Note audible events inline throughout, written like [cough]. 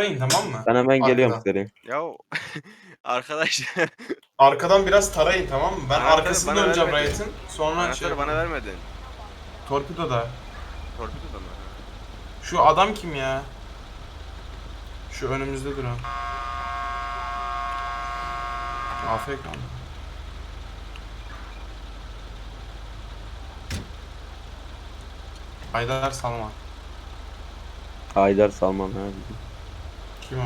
tarayın tamam mı? Ben hemen geliyorum seri. Ya [laughs] arkadaş Arkadan biraz tarayın tamam mı? Ben Anahtarı arkasını bana döneceğim vermedin. Riot'ın. Sonra şey anahtarı bana vermedin. Torpidoda. Torpido da mı? Şu adam kim ya? Şu önümüzde duran. AFK mı? Haydar Salman. Haydar Salman ha. Kim o?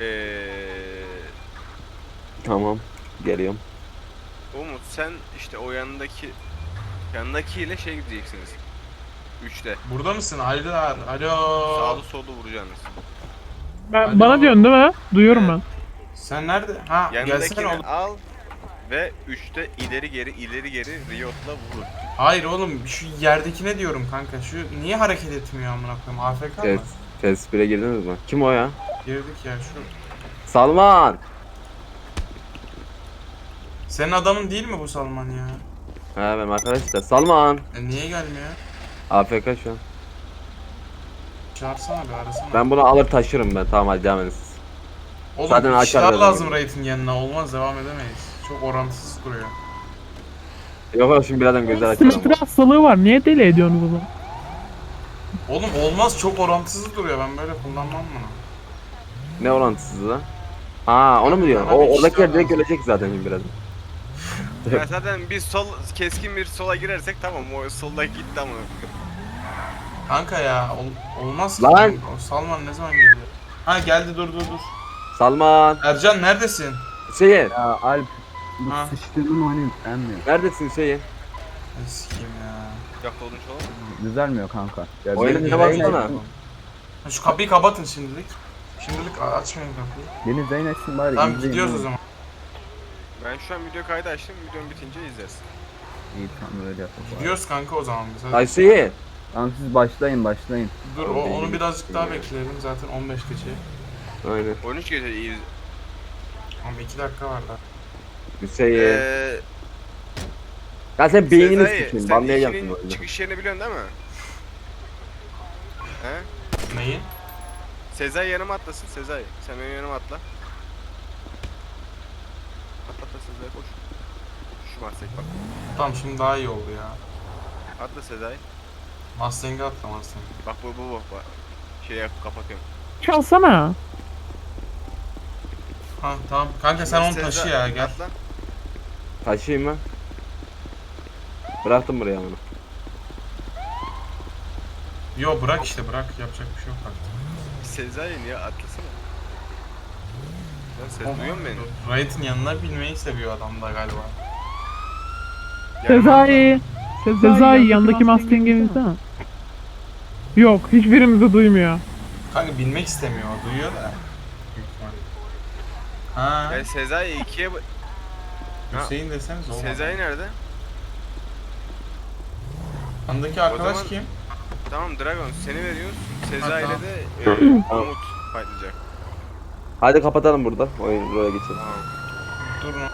Eee Tamam. Geliyorum. Umut sen işte o yanındaki yanındakiyle şey gideceksiniz. Üçte. Burada mısın Haydar? Alo. Sağlı sollu vuracaksınız. Ben, Alo. bana diyorsun değil mi? Duyuyorum Evet. Sen nerede? Ha gelsene Yanındakini oğlum. al ve üçte ileri geri ileri geri Riot'la vur. Hayır oğlum şu yerdekine diyorum kanka. Şu niye hareket etmiyor amına koyayım? AFK Test. mı? Test 1'e girdiniz mi? Kim o ya? Girdik ya şu. Salman! Senin adamın değil mi bu Salman ya? Ha benim arkadaş da. Salman! E niye gelmiyor? AFK şu an. Çağırsana bir arasana. Ben bunu alır taşırım ben. Tamam hadi devam edin siz. Oğlum zaten açar dedim. lazım Raid'in yanına. Olmaz devam edemeyiz. Çok orantısız duruyor. Yok yok şimdi birazdan gözler açacağım. Simetri hastalığı var. Niye deli ediyorsunuz bunu? Oğlum olmaz çok orantısız duruyor. Ben böyle kullanmam bunu. Ne orantısız lan? Ha onu mu diyorsun? O bir oradakiler işler direkt ölecek zaten şimdi birazdan. Ya zaten bir sol keskin bir sola girersek tamam o soldaki gitti ama. Kanka ya ol- olmaz ki. Lan! O Salman ne zaman geliyor? Ha geldi dur dur dur. Salman! Ercan neredesin? Hüseyin! Ya Alp bu Ha. sıçtığın oyunu beğenmiyor. Neredesin? Ay, Sikeyim ya. Yakla olmuş oğlum. Düzelmiyor kanka. Ya baksana? etsin- Ha, Şu kapıyı kapatın şimdilik. Şimdilik a- açmayın kapıyı. Beni Zeyn etsin bari. Tamam izleyin gidiyoruz o zaman. Ben şu an video kaydı açtım. Videom bitince izlersin. İyi tamam öyle yapalım. Gidiyoruz kanka o zaman biz. Hadi. Ay Hüseyin! Tamam siz başlayın başlayın. Dur o, onu birazcık daha bekleyelim zaten 15 gece. Aynen. 13 gece iyi. Ama 2 dakika var daha. Hüseyin. Eee Ya sen beynini Sezai, sikeyim. sen Banlayacaksın işinin oyunu. çıkış yerini biliyorsun değil mi? He? Neyin? Sezai yanıma atlasın Sezai. Sen benim yanıma atla. Atla atla Sezai koş. Şu Mustang bak. Tamam şimdi daha iyi oldu ya. Atla Sezai. Mustang'e atla Mustang. Bak bu bu bu. Bak. Şeye kapatıyorum. Çalsana. Ha tamam. Kanka sen onu Sezai, taşı ya gel. Atla. Taşıyayım mı? Bıraktım buraya bunu. Yo bırak işte bırak yapacak bir şey yok artık. Sezai niye atlasana. Lan sen duyuyor musun beni? Riot'ın yanına binmeyi seviyor adam da galiba. Atla. Sezai. Sezai yanındaki Mustang'i izlesene. Yok hiçbirimizi duymuyor. Kanka binmek istemiyor duyuyor da. Ha, Ya Sezai ikiye... ba- Hüseyin deseniz olmaz. Sezai nerede? Yanındaki arkadaş zaman- kim? Tamam Dragon seni veriyoruz. Sezai ile de e, Tamam. Umut fightlayacak. Hadi kapatalım burada. Oyun buraya geçelim. Tamam. Durun.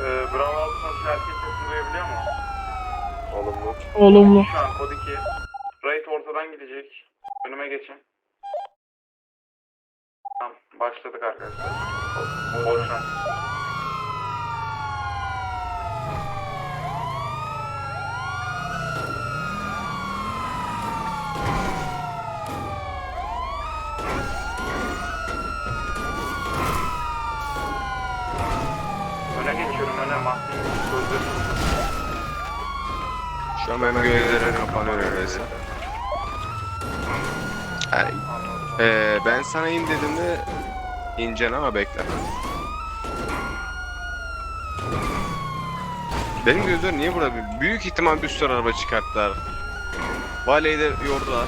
Ee, Bravo herkes duyabiliyor mu? Olumlu. Olumlu. Şu an kod 2. Ortadan gidecek. Önüme geçin. Tamam başladık arkadaşlar. Bol şans. Öne geçiyorum öne mahkum gözlerim. Şu an benim gözlerim kapanıyor öyleyse. Yani, eee ben sana in dediğimde ineceksin ama bekle. Benim gözler niye burada? Büyük ihtimal bir sürü araba çıkarttılar. Valeyi de yordular.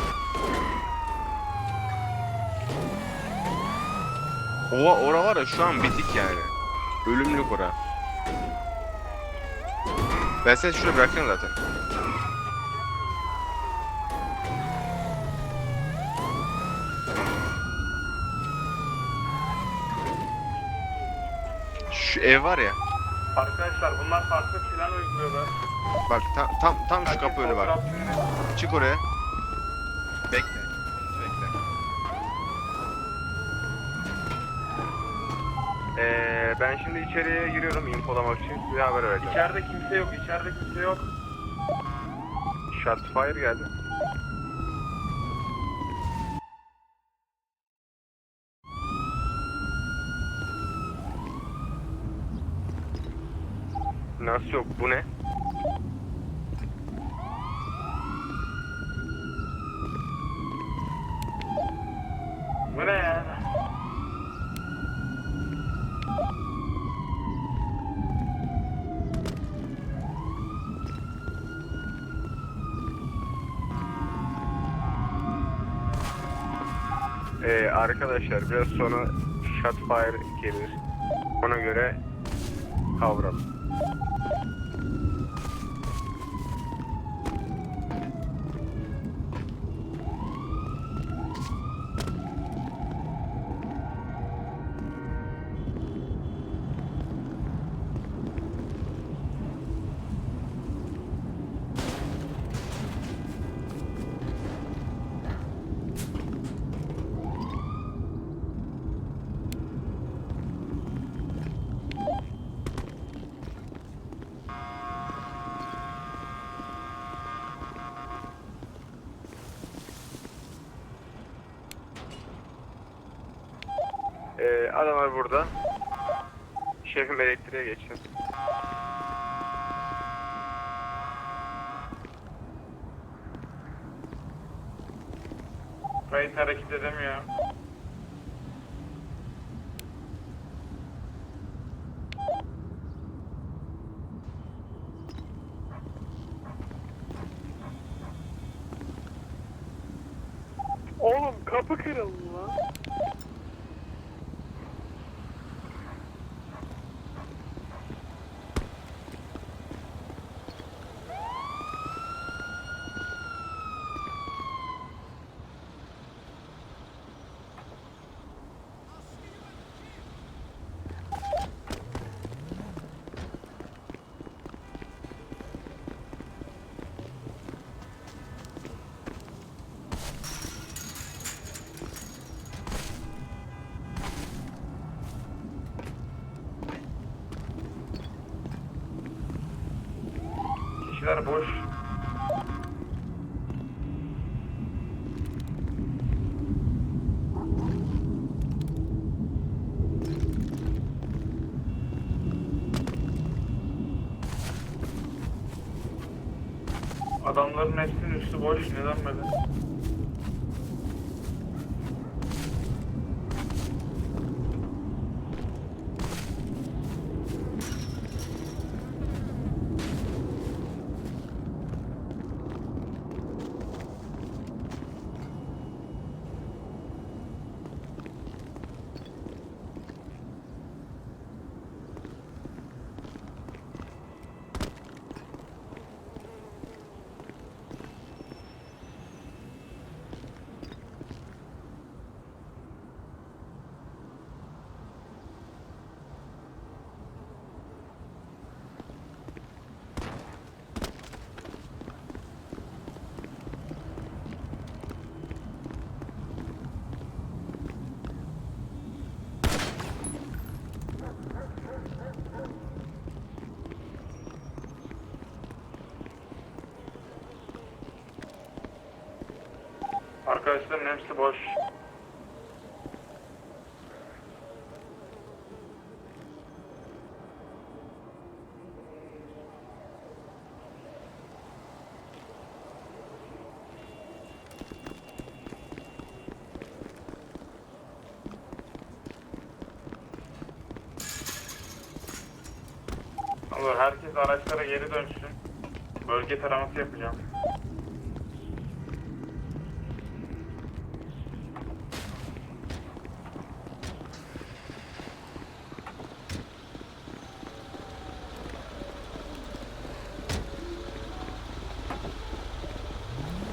Ova, ora var ya şu an bitik yani. Ölümlük ora. Ben seni şuraya bırakıyorum zaten. Şu ev var ya. Arkadaşlar bunlar farklı plan uyguluyorlar. Bak tam tam tam şu kapı önü bak. Çık oraya. Bekle. Bekle. Ee, ben şimdi içeriye giriyorum infolamak için. Bir haber vereceğim. İçeride kimse yok, içeride kimse yok. Shotfire geldi. Nasıl yok? Bu ne? Bu ne ya? Ee, arkadaşlar biraz sonra Shotfire gelir. Ona göre kavralım. Thank you. Adamlar burada. Şefim elektriğe geçsin. Kayıt hareket edemiyor. Oğlum kapı kırıldı lan. Kişiler boş. Adamların hepsinin üstü boş. Neden böyle? Arkadaşların hepsi boş. Olur, herkes araçlara geri dönsün. Bölge taraması yapacağım.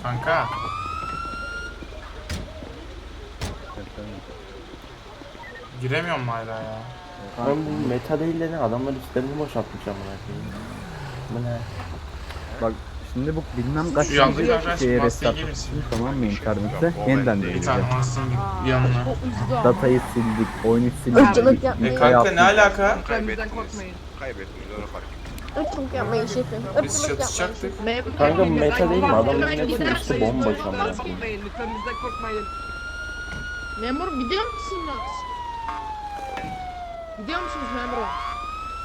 Kanka. Giremiyorum hala ya? Kanka, Ben bu meta değil de ne adamlar üstlerini boşaltmış amına koyayım. Bu ne? bak şimdi bu bilmem kaç Şu yandaki arkadaş şeye restart ettim, tamam mı internette yeniden Bir deneyeceğim. tane Mustang yanına. Datayı sildik, oyunu sildik. E yapmayın. kanka ne alaka? Kaybettiniz. Kaybettiniz onu fark ettim. Irkçılık yapmayın şefim. Biz Irkçılık yapmayın. çatışacaktık. Kanka bu meta değil mi? Adamın hepsi üstü bomboş amına koyayım. Lütfen bizden korkmayın. Memur gidiyor musunuz? Gidiyor musunuz memur?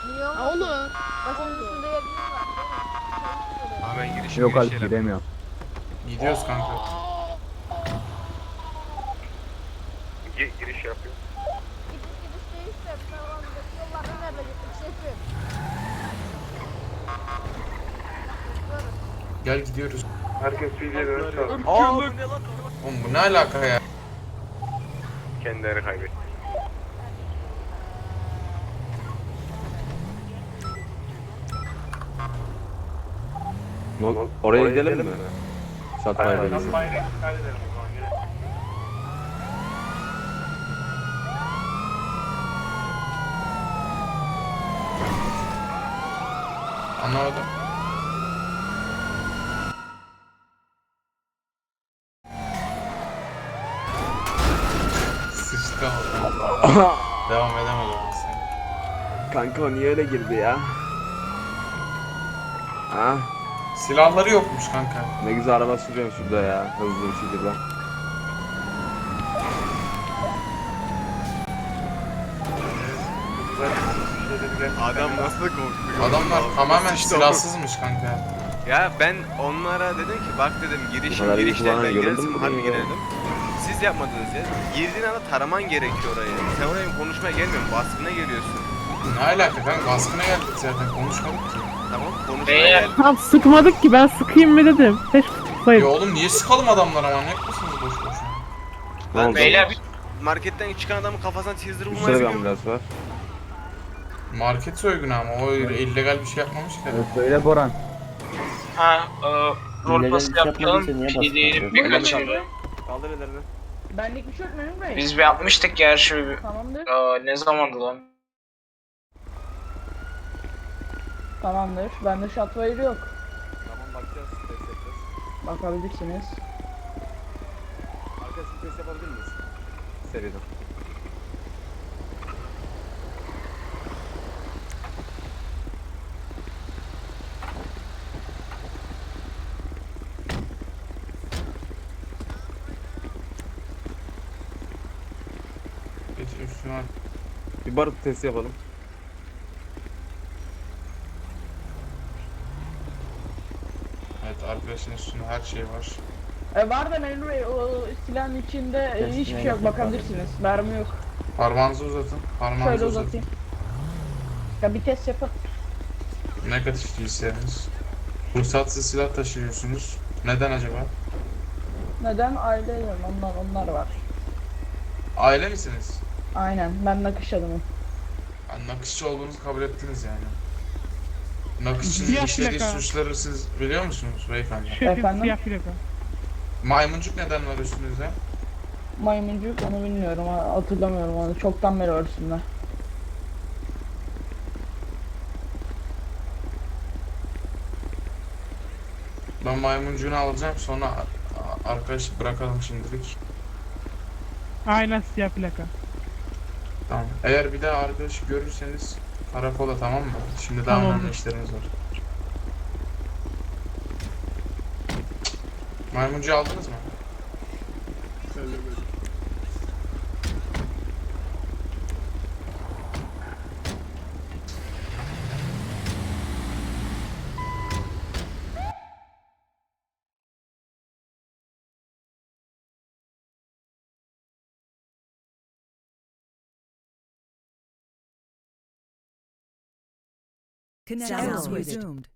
Biliyor Ha musun? olur. Masanın üstünde yeriniz var. Hemen giriş Yok giriş Alp yere. giremiyor. Gidiyoruz kanka. Gi- Giriş yapıyor. Gidiş gidiş değilse tamamdır. Yollarda nerede gittik şefim? Gel gidiyoruz. Herkes fiiliye dönüş Oğlum bu ne alaka ya? Kendileri kaybetti. No- Oraya gidelim mi? Satmaya gidelim. Anlamadım. Sıçtı. [laughs] Devam edemedim sen. Kanka o niye öyle girdi ya? Ha? Silahları yokmuş kanka. Ne güzel araba sürüyorum şurada ya. Hızlı bir şekilde. Adam nasıl korktu? Adamlar tamamen silahsızmış kanka. Ya ben onlara dedim ki bak dedim kadar iyi girişlerinden kullanan mu harbi girelim. Siz yapmadınız ya. Girdiğin anda taraman gerekiyor orayı. Sen oraya konuşmaya gelmiyorsun. Baskına geliyorsun. Ne alaka kanka baskına geldik zaten konuşmadık ki. Tamam konuşmaya. Tam sıkmadık ki ben sıkayım mı dedim. Keşke Ya sıksaydım. oğlum niye sıkalım adamlara manyak mısınız boş boşuna? Ne oldu? beyler marketten çıkan adamın kafasına teaser Üstte vurmaya bir gidiyor. ambulans var. Market soygunu ama o illegal bir şey yapmamış ki. Evet böyle Boran. Ha, e, rol pası bir şey yapalım. yapmadıysa niye Bir baskı diyelim yapıyor? birkaç anda. Kaldır ellerini. Benlik bir şey yok Memur Bey. Biz bir yapmıştık ya şu Tamamdır. e, ne zamandı lan? Tamamdır. Bende shotwire yok. Tamam bakacağız. Test yapacağız. Bakabilirsiniz. Arkadaşım test yapabilir miyiz? Seriden. Getir üstüne. Bir barut testi yapalım. Arkadaşın üstünde her şey var. E, var da Memur Bey o silahın içinde e, hiçbir şey yok. Bakabilirsiniz. Mermi yok. Parmağınızı uzatın. Parmağınızı Şöyle uzatın. uzatayım. Ya bir test yapın. Negatif cinsleriniz. Ruhsatsız silah taşıyorsunuz. Neden acaba? Neden? Aileyim. Onlar, onlar var. Aile misiniz? Aynen. Ben nakış adamım. Yani nakışçı olduğunuzu kabul ettiniz yani. Nakışçının Siyah işlediği plaka. suçları siz biliyor musunuz beyefendi? Şefim Efendim? siyah plaka. Maymuncuk neden var üstünüzde? Maymuncuk onu bilmiyorum. ha- Hatırlamıyorum onu. Çoktan beri örsünler. Ben maymuncuğunu alacağım sonra a- arkadaş bırakalım şimdilik. Aynen siyah plaka. Tamam. Eğer bir daha arkadaş görürseniz karakola tamam mı? Şimdi daha Tamamdır. önemli işlerimiz var. Maymuncuğu aldınız mı? Connection resumed.